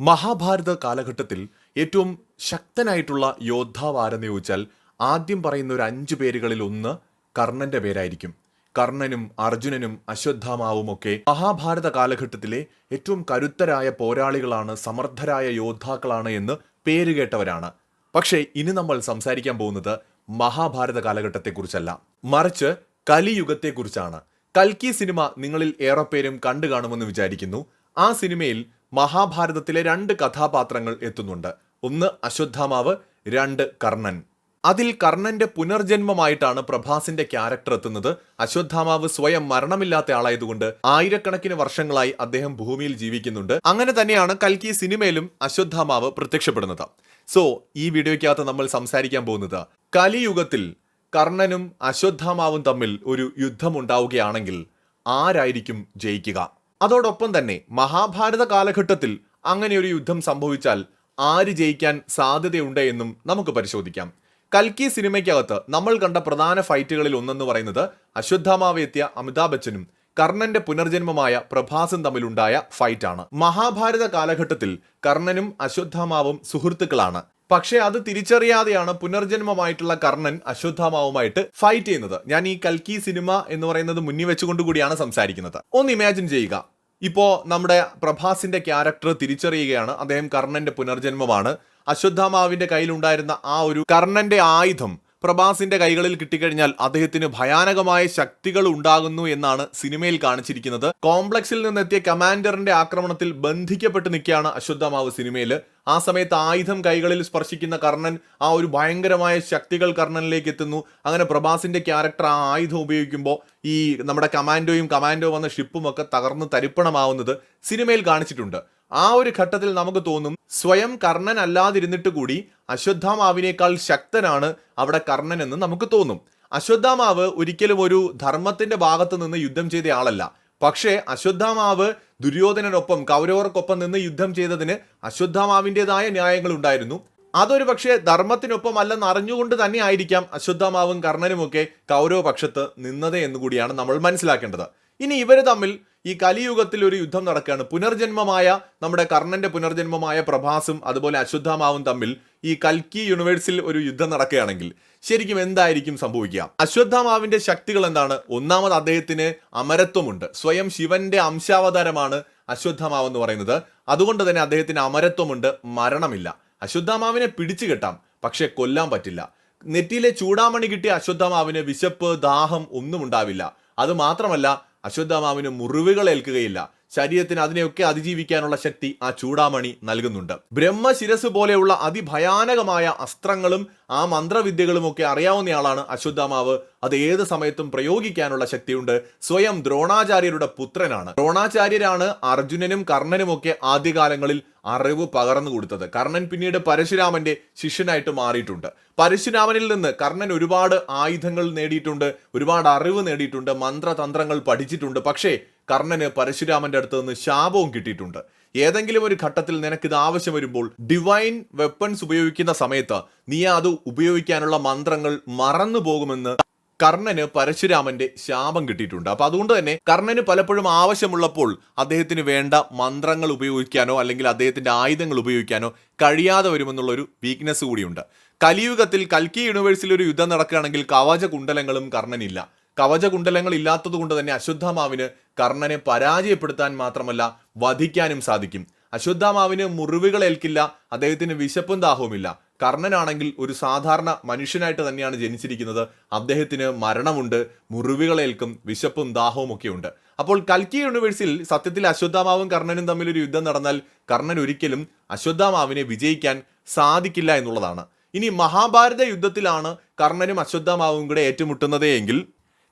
മഹാഭാരത കാലഘട്ടത്തിൽ ഏറ്റവും ശക്തനായിട്ടുള്ള യോദ്ധാവ് ആരെന്ന് ചോദിച്ചാൽ ആദ്യം പറയുന്ന ഒരു അഞ്ച് പേരുകളിൽ ഒന്ന് കർണന്റെ പേരായിരിക്കും. കർണനും അർജുനനും അശ്വത്ഥാമാവും ഒക്കെ മഹാഭാരത കാലഘട്ടത്തിലെ ഏറ്റവും കരുത്തരായ പോരാളികളാണ് സമർത്ഥരായ യോദ്ധാക്കളാണ് എന്ന് പേരുകേട്ടവരാണ് പക്ഷേ ഇനി നമ്മൾ സംസാരിക്കാൻ പോകുന്നത് മഹാഭാരത കാലഘട്ടത്തെക്കുറിച്ചല്ല. മറിച്ച് കലിയുഗത്തെക്കുറിച്ചാണ്. കൽക്കി സിനിമ നിങ്ങളിൽ ഏറെ പേരും കണ്ടു കാണുമെന്ന് വിചാരിക്കുന്നു. ആ സിനിമയിൽ മഹാഭാരതത്തിലെ രണ്ട് കഥാപാത്രങ്ങൾ എത്തുന്നുണ്ട്. ഒന്ന് അശ്വത്ഥാമാവ് രണ്ട് കർണൻ. അതിൽ കർണന്റെ പുനർജന്മമായിട്ടാണ് പ്രഭാസിന്റെ ക്യാരക്ടർ എത്തുന്നത്. അശ്വത്ഥാമാവ് സ്വയം മരണമില്ലാത്ത ആളായതുകൊണ്ട് ആയിരക്കണക്കിന് വർഷങ്ങളായി അദ്ദേഹം ഭൂമിയിൽ ജീവിക്കുന്നുണ്ട്. അങ്ങനെ തന്നെയാണ് കൽക്കി സിനിമയിലും അശ്വത്ഥാമാവ് പ്രത്യക്ഷപ്പെടുന്നത്. സോ ഈ വീഡിയോയ്ക്കകത്ത് നമ്മൾ സംസാരിക്കാൻ പോകുന്നത് കലിയുഗത്തിൽ കർണനും അശ്വത്ഥാമാവും തമ്മിൽ ഒരു യുദ്ധമുണ്ടാവുകയാണെങ്കിൽ ആരായിരിക്കും ജയിക്കുക? അതോടൊപ്പം തന്നെ മഹാഭാരത കാലഘട്ടത്തിൽ അങ്ങനെ ഒരു യുദ്ധം സംഭവിച്ചാൽ ആര് ജയിക്കാൻ സാധ്യതയുണ്ട് എന്നും നമുക്ക് പരിശോധിക്കാം. കൽക്കി സിനിമയ്ക്കകത്ത് നമ്മൾ കണ്ട പ്രധാന ഫൈറ്റുകളിൽ ഒന്നെന്ന് പറയുന്നത് അശ്വത്ഥാമാവ് എത്തിയ അമിതാഭ് ബച്ചനും കർണന്റെ പുനർജന്മമായ പ്രഭാസും തമ്മിലുണ്ടായ ഫൈറ്റാണ്. മഹാഭാരത കാലഘട്ടത്തിൽ കർണനും അശ്വത്ഥാമാവും സുഹൃത്തുക്കളാണ്. പക്ഷേ അത് തിരിച്ചറിയാതെയാണ് പുനർജന്മമായിട്ടുള്ള കർണൻ അശ്വത്ഥാമാവുമായിട്ട് ഫൈറ്റ് ചെയ്യുന്നത്. ഞാൻ ഈ കൽക്കി സിനിമ എന്ന് പറയുന്നത് മുന്നിൽ വെച്ചുകൊണ്ട് കൂടിയാണ് സംസാരിക്കുന്നത്. ഒന്ന് ഇമാജിൻ ചെയ്യുക. ഇപ്പോ നമ്മുടെ പ്രഭാസിന്റെ ക്യാരക്ടർ തിരിച്ചറിയുകയാണ്. അദ്ദേഹം കർണന്റെ പുനർജന്മമാണ്. അശ്വത്ഥാമാവിന്റെ കയ്യിലുണ്ടായിരുന്ന ആ ഒരു കർണന്റെ ആയുധം പ്രഭാസിന്റെ കൈകളിൽ കിട്ടിക്കഴിഞ്ഞാൽ അദ്ദേഹത്തിന് ഭയാനകമായ ശക്തികൾ ഉണ്ടാകുന്നു എന്നാണ് സിനിമയിൽ കാണിച്ചിരിക്കുന്നത്. കോംപ്ലക്സിൽ നിന്നെത്തിയ കമാൻഡറിന്റെ ആക്രമണത്തിൽ ബന്ധിക്കപ്പെട്ട് നിൽക്കുകയാണ് അശ്വത്ഥമാവ് സിനിമയിൽ ആ സമയത്ത് ആയുധം കൈകളിൽ സ്പർശിക്കുന്ന കർണൻ ആ ഒരു ഭയങ്കരമായ ശക്തികൾ കർണനിലേക്ക് എത്തുന്നു. അങ്ങനെ പ്രഭാസിന്റെ ക്യാരക്ടർ ആ ആയുധം ഉപയോഗിക്കുമ്പോൾ ഈ നമ്മുടെ കമാൻഡോയും കമാൻഡോ വന്ന ഷിപ്പും ഒക്കെ തകർന്ന് തരിപ്പണമാവുന്നത് സിനിമയിൽ കാണിച്ചിട്ടുണ്ട്. ആ ഒരു ഘട്ടത്തിൽ നമുക്ക് തോന്നും സ്വയം കർണൻ അല്ലാതിരുന്നിട്ട് കൂടി അശ്വത്ഥാമാവിനേക്കാൾ ശക്തനാണ് അവിടെ കർണൻ എന്ന് നമുക്ക് തോന്നും. അശ്വത്ഥാമാവ് ഒരിക്കലും ഒരു ധർമ്മത്തിന്റെ ഭാഗത്ത് നിന്ന് യുദ്ധം ചെയ്ത ആളല്ല. പക്ഷേ അശ്വത്ഥാമാവ് ദുര്യോധനനൊപ്പം കൗരവർക്കൊപ്പം നിന്ന് യുദ്ധം ചെയ്തതിന് അശ്വത്ഥാമാവിന്റെതായ ന്യായങ്ങൾ ഉണ്ടായിരുന്നു. അതൊരു പക്ഷേ ധർമ്മത്തിനൊപ്പം അല്ലെന്ന് അറിഞ്ഞുകൊണ്ട് തന്നെ ആയിരിക്കാം അശ്വത്ഥാമാവും കർണനുമൊക്കെ കൗരവ പക്ഷത്ത് നിന്നത് എന്നുകൂടിയാണ് നമ്മൾ മനസ്സിലാക്കേണ്ടത്. ഇനി ഇവർ തമ്മിൽ ഈ കലിയുഗത്തിൽ ഒരു യുദ്ധം നടക്കുകയാണ്. പുനർജന്മമായ നമ്മുടെ കർണന്റെ പുനർജന്മമായ പ്രഭാസും അതുപോലെ അശ്വത്ഥാമാവും തമ്മിൽ ഈ കൽക്കി യൂണിവേഴ്സിൽ ഒരു യുദ്ധം നടക്കുകയാണെങ്കിൽ ശരിക്കും എന്തായിരിക്കും സംഭവിക്കുക? അശ്വത്ഥാമാവിന്റെ ശക്തികൾ എന്താണ്? ഒന്നാമത് അദ്ദേഹത്തിന് അമരത്വമുണ്ട്. സ്വയം ശിവന്റെ അംശാവതാരമാണ് അശ്വത്ഥാമാവ് എന്ന് പറയുന്നത്. അതുകൊണ്ട് തന്നെ അദ്ദേഹത്തിന് അമരത്വമുണ്ട്. മരണമില്ല. അശ്വത്ഥാമാവിനെ പിടിച്ചു കെട്ടാം. പക്ഷെ കൊല്ലാൻ പറ്റില്ല. നെറ്റിയിലെ ചൂടാമണി കിട്ടിയ അശ്വത്ഥാമാവിന് വിശപ്പ് ദാഹം ഒന്നും ഉണ്ടാവില്ല. അത് മാത്രമല്ല അശ്വത്ഥാമാവിന് മുറിവുകൾ ഏൽക്കുകയില്ല. ശരീരത്തിന് അതിനെയൊക്കെ അതിജീവിക്കാനുള്ള ശക്തി ആ ചൂടാമണി നൽകുന്നുണ്ട്. ബ്രഹ്മശിരസ് പോലെയുള്ള അതിഭയാനകമായ അസ്ത്രങ്ങളും ആ മന്ത്രവിദ്യകളും ഒക്കെ അറിയാവുന്നയാളാണ് അശ്വത്ഥാമാവ്. അത് ഏത് സമയത്തും പ്രയോഗിക്കാനുള്ള ശക്തിയുണ്ട്. സ്വയം ദ്രോണാചാര്യരുടെ പുത്രനാണ്. ദ്രോണാചാര്യരാണ് അർജുനനും കർണനും ഒക്കെ ആദ്യകാലങ്ങളിൽ അറിവ് പകർന്നു കൊടുത്തത്. കർണൻ പിന്നീട് പരശുരാമന്റെ ശിഷ്യനായിട്ട് മാറിയിട്ടുണ്ട്. പരശുരാമനിൽ നിന്ന് കർണൻ ഒരുപാട് ആയുധങ്ങൾ നേടിയിട്ടുണ്ട് ഒരുപാട് അറിവ് നേടിയിട്ടുണ്ട് മന്ത്രതന്ത്രങ്ങൾ പഠിച്ചിട്ടുണ്ട്. പക്ഷേ കർണന് പരശുരാമന്റെ അടുത്ത് നിന്ന് ശാപവും കിട്ടിയിട്ടുണ്ട്. ഏതെങ്കിലും ഒരു ഘട്ടത്തിൽ നിനക്കിത് ആവശ്യം വരുമ്പോൾ ഡിവൈൻ വെപ്പൺസ് ഉപയോഗിക്കുന്ന സമയത്ത് നീ അത് ഉപയോഗിക്കാനുള്ള മന്ത്രങ്ങൾ മറന്നു പോകുമെന്ന് കർണന് പരശുരാമന്റെ ശാപം കിട്ടിയിട്ടുണ്ട്. അപ്പൊ അതുകൊണ്ട് തന്നെ കർണന് പലപ്പോഴും ആവശ്യമുള്ളപ്പോൾ അദ്ദേഹത്തിന് വേണ്ട മന്ത്രങ്ങൾ ഉപയോഗിക്കാനോ അല്ലെങ്കിൽ അദ്ദേഹത്തിന്റെ ആയുധങ്ങൾ ഉപയോഗിക്കാനോ കഴിയാതെ വരുമെന്നുള്ള ഒരു വീക്ക്നെസ് കൂടിയുണ്ട്. കലിയുഗത്തിൽ കൽക്കി യൂണിവേഴ്സിൽ ഒരു യുദ്ധം നടക്കുകയാണെങ്കിൽ കവച കുണ്ടലങ്ങളും കർണനില്ല. കവച ഇല്ലാത്തതുകൊണ്ട് ഇല്ലാത്തത് കൊണ്ട് തന്നെ അശ്വത്ഥാമാവിന് കർണനെ പരാജയപ്പെടുത്താൻ മാത്രമല്ല വധിക്കാനും സാധിക്കും. അശ്വത്ഥാമാവിന് മുറിവുകൾ ഏൽക്കില്ല അദ്ദേഹത്തിന് വിശപ്പും ദാഹവുമില്ല. കർണനാണെങ്കിൽ ഒരു സാധാരണ മനുഷ്യനായിട്ട് തന്നെയാണ് ജനിച്ചിരിക്കുന്നത്. അദ്ദേഹത്തിന് മരണമുണ്ട് മുറിവുകളേൽക്കും വിശപ്പും ദാഹവും ഒക്കെ ഉണ്ട് അപ്പോൾ കൽക്കി യൂണിവേഴ്സിൽ സത്യത്തിൽ അശ്വത്ഥാമാവും കർണനും തമ്മിൽ ഒരു യുദ്ധം നടന്നാൽ കർണൻ ഒരിക്കലും അശ്വത്ഥാമാവിനെ വിജയിക്കാൻ സാധിക്കില്ല എന്നുള്ളതാണ്. ഇനി മഹാഭാരത യുദ്ധത്തിലാണ് കർണനും അശ്വത്ഥാമാവും കൂടെ ഏറ്റുമുട്ടുന്നതേ എങ്കിൽ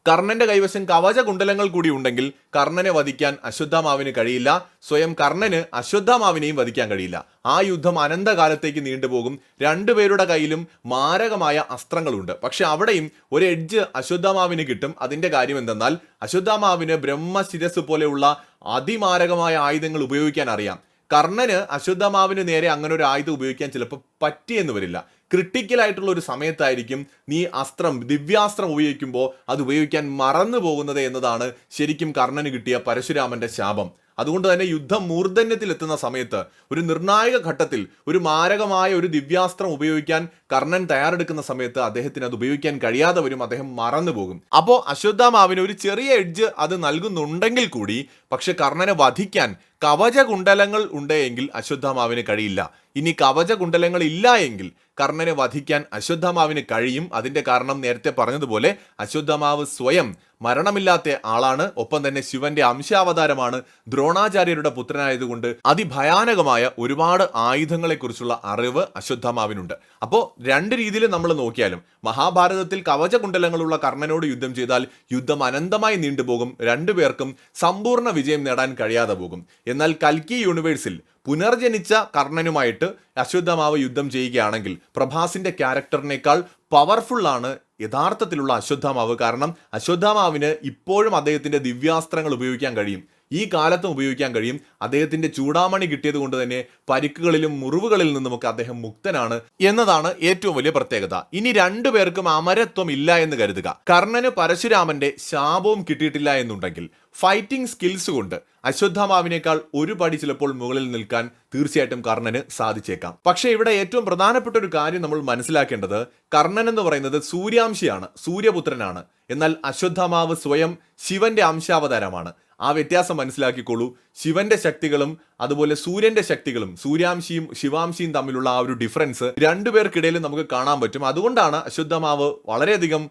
കർണന്റെ കൈവശം കവച കുണ്ടലങ്ങൾ കൂടി ഉണ്ടെങ്കിൽ കർണനെ വധിക്കാൻ അശ്വത്ഥാമാവിന് കഴിയില്ല. സ്വയം കർണന് അശ്വത്ഥാമാവിനെയും വധിക്കാൻ കഴിയില്ല. ആ യുദ്ധം അനന്തകാലത്തേക്ക് നീണ്ടുപോകും. രണ്ടുപേരുടെ കയ്യിലും മാരകമായ അസ്ത്രങ്ങളുണ്ട്. പക്ഷെ അവിടെയും ഒരു എഡ്ജ് അശ്വത്ഥാമാവിന് കിട്ടും. അതിന്റെ കാര്യം എന്തെന്നാൽ അശ്വത്ഥാമാവിന് ബ്രഹ്മശിരസ് പോലെയുള്ള അതിമാരകമായ ആയുധങ്ങൾ ഉപയോഗിക്കാൻ അറിയാം. കർണന് അശ്വത്ഥാമാവിന് നേരെ അങ്ങനെ ഒരു ആയുധം ഉപയോഗിക്കാൻ ചിലപ്പോൾ പറ്റിയെന്ന് വരില്ല. ക്രിട്ടിക്കൽ ആയിട്ടുള്ള ഒരു സമയത്തായിരിക്കും നീ അസ്ത്രം ദിവ്യാസ്ത്രം ഉപയോഗിക്കുമ്പോൾ അത് ഉപയോഗിക്കാൻ മറന്നു പോകുന്നത് എന്നതാണ് ശരിക്കും കർണന് കിട്ടിയ പരശുരാമന്റെ ശാപം. അതുകൊണ്ട് തന്നെ യുദ്ധം മൂർധന്യത്തിലെത്തുന്ന സമയത്ത് ഒരു നിർണായക ഘട്ടത്തിൽ ഒരു മാരകമായ ഒരു ദിവ്യാസ്ത്രം ഉപയോഗിക്കാൻ കർണൻ തയ്യാറെടുക്കുന്ന സമയത്ത് അദ്ദേഹത്തിന് അത് ഉപയോഗിക്കാൻ കഴിയാതെ വരും അദ്ദേഹം മറന്നു പോകും. അപ്പോൾ അശ്വത്ഥാമാവിന് ഒരു ചെറിയ എഡ്ജ് അത് നൽകുന്നുണ്ടെങ്കിൽ കൂടി പക്ഷെ കർണനെ വധിക്കാൻ കവചകുണ്ടലങ്ങൾ ഉണ്ടെങ്കിൽ അശ്വത്ഥാമാവിന് കഴിയില്ല. ഇനി കവചകുണ്ടലങ്ങൾ ഇല്ല എങ്കിൽ കർണനെ വധിക്കാൻ അശ്വത്ഥമാവിന് കഴിയും. അതിന്റെ കാരണം നേരത്തെ പറഞ്ഞതുപോലെ അശ്വത്ഥമാവ് സ്വയം മരണമില്ലാത്ത ആളാണ്. ഒപ്പം തന്നെ ശിവന്റെ അംശാവതാരമാണ് ദ്രോണാചാര്യരുടെ പുത്രനായതുകൊണ്ട് അതിഭയാനകമായ ഒരുപാട് ആയുധങ്ങളെക്കുറിച്ചുള്ള അറിവ് അശ്വത്ഥമാവിനുണ്ട്. അപ്പോൾ രണ്ട് രീതിയിൽ നമ്മൾ നോക്കിയാലും മഹാഭാരതത്തിൽ കവചകുണ്ടലങ്ങളുള്ള കർണനോട് യുദ്ധം ചെയ്താൽ യുദ്ധം അനന്തമായി നീണ്ടുപോകും രണ്ടുപേർക്കും സമ്പൂർണ വിജയം നേടാൻ കഴിയാതെ പോകും. എന്നാൽ കൽക്കി യൂണിവേഴ്സിൽ പുനർജനിച്ച കർണനുമായിട്ട് അശ്വത്ഥമാവ് യുദ്ധം ചെയ്യുകയാണെങ്കിൽ പ്രഭാസിന്റെ ക്യാരക്ടറിനേക്കാൾ പവർഫുള്ളാണ് യഥാർത്ഥത്തിലുള്ള അശ്വത്ഥാമാവ്. കാരണം അശ്വത്ഥാമാവിന് ഇപ്പോഴും അദ്ദേഹത്തിന്റെ ദിവ്യാസ്ത്രങ്ങൾ ഉപയോഗിക്കാൻ കഴിയും. ഈ കാലത്തും ഉപയോഗിക്കാൻ കഴിയും. അദ്ദേഹത്തിന്റെ ചൂടാമണി കിട്ടിയത് കൊണ്ട് തന്നെ പരിക്കുകളിലും മുറിവുകളിൽ നിന്നുമൊക്കെ അദ്ദേഹം മുക്തനാണ് എന്നതാണ് ഏറ്റവും വലിയ പ്രത്യേകത. ഇനി രണ്ടു പേർക്കും അമരത്വം ഇല്ല എന്ന് കരുതുക. കർണന് പരശുരാമന്റെ ശാപവും കിട്ടിയിട്ടില്ല എന്നുണ്ടെങ്കിൽ ഫൈറ്റിംഗ് സ്കിൽസ് കൊണ്ട് അശ്വത്ഥമാവിനേക്കാൾ ഒരു പടി ചിലപ്പോൾ മുകളിൽ നിൽക്കാൻ തീർച്ചയായിട്ടും കർണന് സാധിച്ചേക്കാം. പക്ഷേ ഇവിടെ ഏറ്റവും പ്രധാനപ്പെട്ട ഒരു കാര്യം നമ്മൾ മനസ്സിലാക്കേണ്ടത് കർണൻ എന്ന് പറയുന്നത് സൂര്യാംശിയാണ് സൂര്യപുത്രനാണ്. എന്നാൽ അശ്വത്ഥമാവ് സ്വയം ശിവന്റെ അംശാവതാരമാണ്. ആ വ്യത്യാസം മനസ്സിലാക്കിക്കോളൂ. ശിവന്റെ ശക്തികളും അതുപോലെ സൂര്യന്റെ ശക്തികളും സൂര്യാംശിയും ശിവാംശിയും തമ്മിലുള്ള ആ ഒരു ഡിഫറൻസ് രണ്ടുപേർക്കിടയിലും നമുക്ക് കാണാൻ പറ്റും. അതുകൊണ്ടാണ് അശുദ്ധമാവ് വളരെയധികം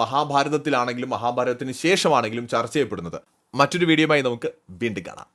മഹാഭാരതത്തിലാണെങ്കിലും മഹാഭാരതത്തിന് ശേഷമാണെങ്കിലും ചർച്ച ചെയ്യപ്പെടുന്നത്. മറ്റൊരു വീഡിയോയുമായി നമുക്ക് വീണ്ടും കാണാം.